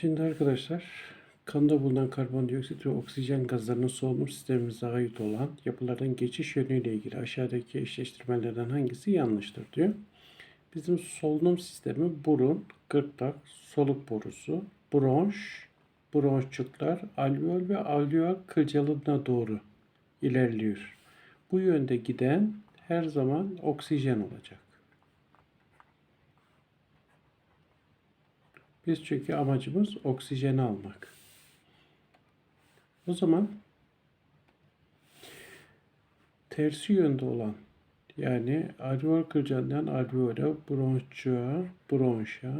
Şimdi arkadaşlar kanda bulunan karbondioksit ve oksijen gazlarının solunum sistemimize ait olan yapılardan geçiş yönüyle ilgili aşağıdaki eşleştirmelerden hangisi yanlıştır diyor. Bizim solunum sistemi burun, gırtlak, soluk borusu, bronş, bronşçuklar, alveol ve alveol kılcalığına doğru ilerliyor. Bu yönde giden her zaman oksijen olacak. Biz çünkü amacımız oksijeni almak. O zaman tersi yönde olan yani alveol kılcalından alveola, bronşçuğa, bronşa,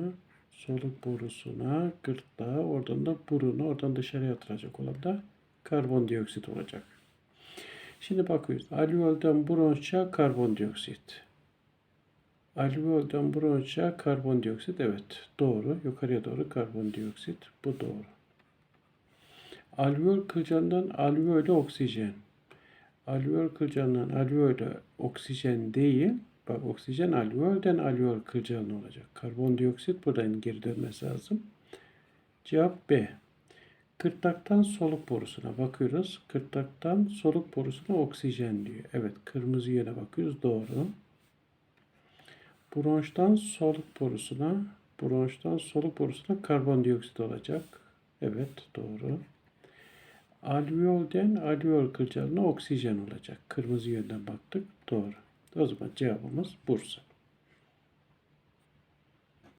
soluk borusuna, gırtlağa, oradan da buruna, oradan dışarıya atılacak olan da karbondioksit olacak. Şimdi bakıyoruz. Alveolden bronşa karbondioksit. Alveolden bronşa karbondioksit. Evet. Doğru. Yukarıya doğru karbondioksit. Bu doğru. Alveol kılcalından alveole oksijen. Alveol kılcalından alveole oksijen değil. Bak oksijen alveolden alveol kılcalına olacak. Karbondioksit buradan geri dönmesi lazım. Cevap B. Kırtlaktan soluk borusuna bakıyoruz. Kırtlaktan soluk borusuna oksijen diyor. Evet kırmızı yöne bakıyoruz. Doğru. Bronştan soluk borusuna bronştan soluk borusuna karbondioksit olacak. Evet doğru. Alveolden alveol kılcalına oksijen olacak. Kırmızı yönden baktık. Doğru. O zaman cevabımız Bursa.